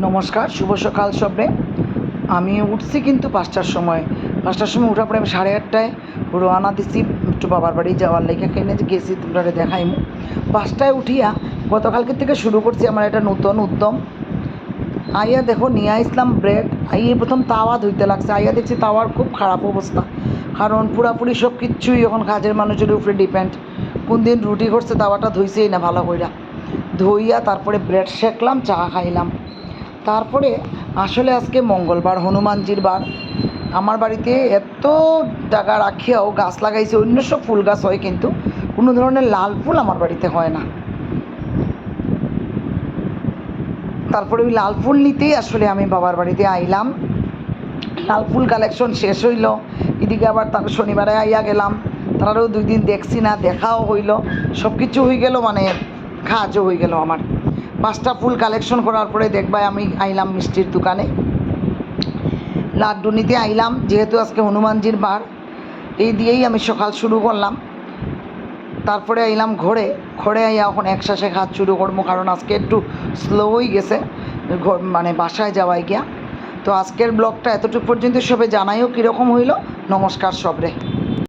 নমস্কার, শুভ সকাল সবে। আমি উঠছি কিন্তু পাঁচটার সময়। পাঁচটার সময় উঠার পরে আমি সাড়ে আটটায় রোয়ানা দিছি, একটু বাবার বাড়ি যাওয়ার লেগে কেনে গেছি তোমরা দেখাইমু। পাঁচটায় উঠিয়া গতকালকে থেকে শুরু করছি আমার একটা নতুন উদ্যম। আইয়া দেখো, নিয়ে আসলাম ব্রেড। আইয়ে প্রথম তাওয়া ধুইতে লাগছে। আইয়া দেখছি তাওয়ার খুব খারাপ অবস্থা। কারণ পুরাপুরি সব কিচ্ছুই এখন কাজের মানুষের উপরে ডিপেন্ড। কোন দিন রুটি করছে, তাওয়াটা ধুইছেই না ভালো কইরা। ধুইয়া তারপরে ব্রেড সেকলাম, চা খাইলাম। তারপরে আসলে আজকে মঙ্গলবার হনুমানজির বার। আমার বাড়িতে এত টাকা রাখিয়াও গাছ লাগাইছে অন্য সব ফুল গাছ হয় কিন্তু কোনো ধরনের লাল ফুল আমার বাড়িতে হয় না। তারপরে ওই লাল ফুল নিতেই আসলে আমি বাবার বাড়িতে আইলাম। লাল ফুল কালেকশন শেষ হইল। এদিকে আবার তার শনিবারে আইয়া গেলাম। তারাও দুই দিন দেখছি না, দেখাও হইল। সব কিছু হয়ে গেল মানে কাজও হয়ে গেল আমার। পাঁচটা ফুল কালেকশন করার পরে দেখবাই আমি আইলাম মিষ্টির দোকানে। লাড্ডু নিতে আইলাম, যেহেতু আজকে হনুমানজির বার, এই দিয়েই আমি সকাল শুরু করলাম। তারপরে আইলাম ঘরে ঘরে আইয়া এখন একসাথে কাজ শুরু করব, কারণ আজকে একটু স্লোই গেছে মানে বাসায় যাওয়াই গিয়া। তো আজকের ব্লগটা এতটুকু পর্যন্ত সবে জানাইও কীরকম হইল, নমস্কার সবরে।